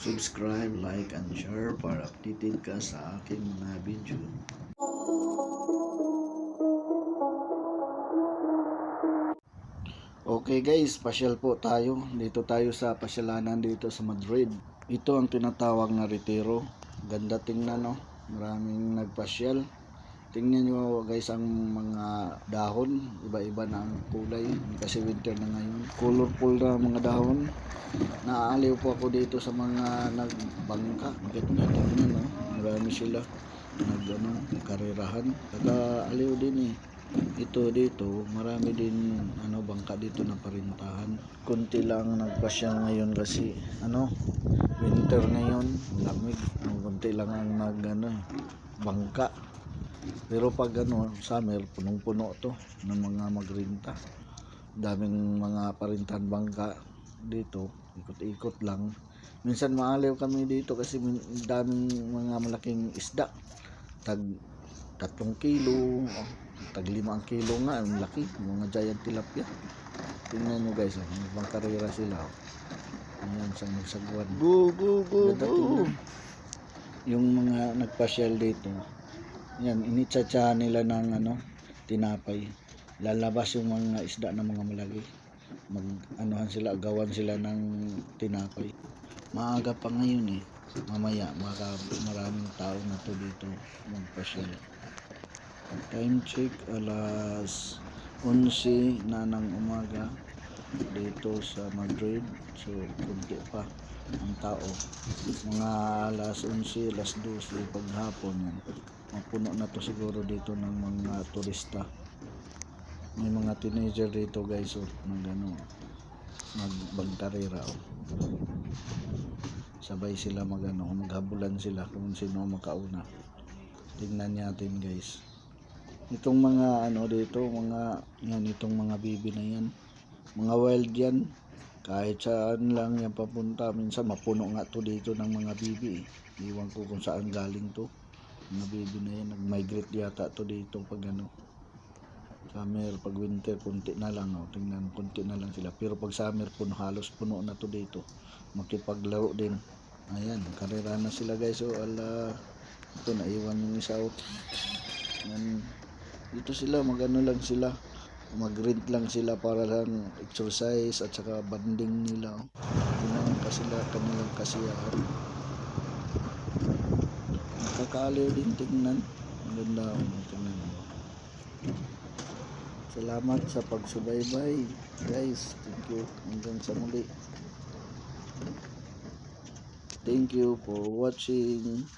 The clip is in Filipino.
subscribe, like, and share para updated ka sa aking mga video. Okay guys, pasyal po tayo. Dito tayo sa pasyalanan dito sa Madrid. Ito ang tinatawag na retiro. Ganda tingnan no. Maraming nagpasyal. Tingnan nyo guys ang mga dahon. Iba-iba na ang kulay. Kasi winter na ngayon. Colorful na mga dahon. Naaaliw po ako dito sa mga nagbangka. Ganda tingnan no. Marami sila. Nag ano, karirahan. Nag-aaliw din eh ito dito, marami din ano bangka dito na parintahan. Kunti lang nagpasya ngayon kasi ano, winter ngayon, lamig. Kunti lang ang nag ano, bangka. Pero pag ano, summer, punong-puno to ng mga magrinta. Daming mga parintahan bangka dito, ikot-ikot lang. Minsan maaliw kami dito kasi min- daming mga malaking isda. Tag tatlong kilo, tag limang kilo nga, ang laki, mga giant tilapia. Tingnan nyo guys, oh, ibang karera sila. Oh. Ayan, sa magsagwan. Go, go, go, Ganda go. tingnan. Yung mga nagpasyal dito, yan, initsatsahan nila ng ano, tinapay. Lalabas yung mga isda ng mga malaki. Mag, anuhan sila, gawan sila ng tinapay. Maaga pa ngayon eh. Mamaya, maka, maraming tao na to dito magpasyal. Time check alas 11 na ng umaga dito sa Madrid. So, kunti pa ang tao. Mga alas 11, alas 12 paghapon yan. Mapuno na to siguro dito ng mga turista. May mga teenager dito guys oh, nag ano, magbagkarera oh. Sabay sila magano, maghabulan sila kung sino makauna. Tingnan natin guys itong mga ano dito mga yan itong mga bibi na yan mga wild yan kahit saan lang yan papunta minsan mapuno nga to dito ng mga bibi eh. iwan ko kung saan galing to bibi na yan nag-migrate yata to dito pag ano summer pag winter kunti na lang oh. tingnan kunti na lang sila. Pero pag summer puno halos puno na to dito. Makipaglaro din. Ayan karera na sila guys oh ala. Ito naiwan yung isa oh. Yan dito sila magano lang sila. Mag-rent lang sila para lang exercise at saka banding nila oh. lang pa sila kanilang kasiyahan nakakaaliw din tingnan. Ang ganda oh, tingnan. Salamat sa pagsubaybay. Guys thank you. Hanggang sa muli. Thank you for watching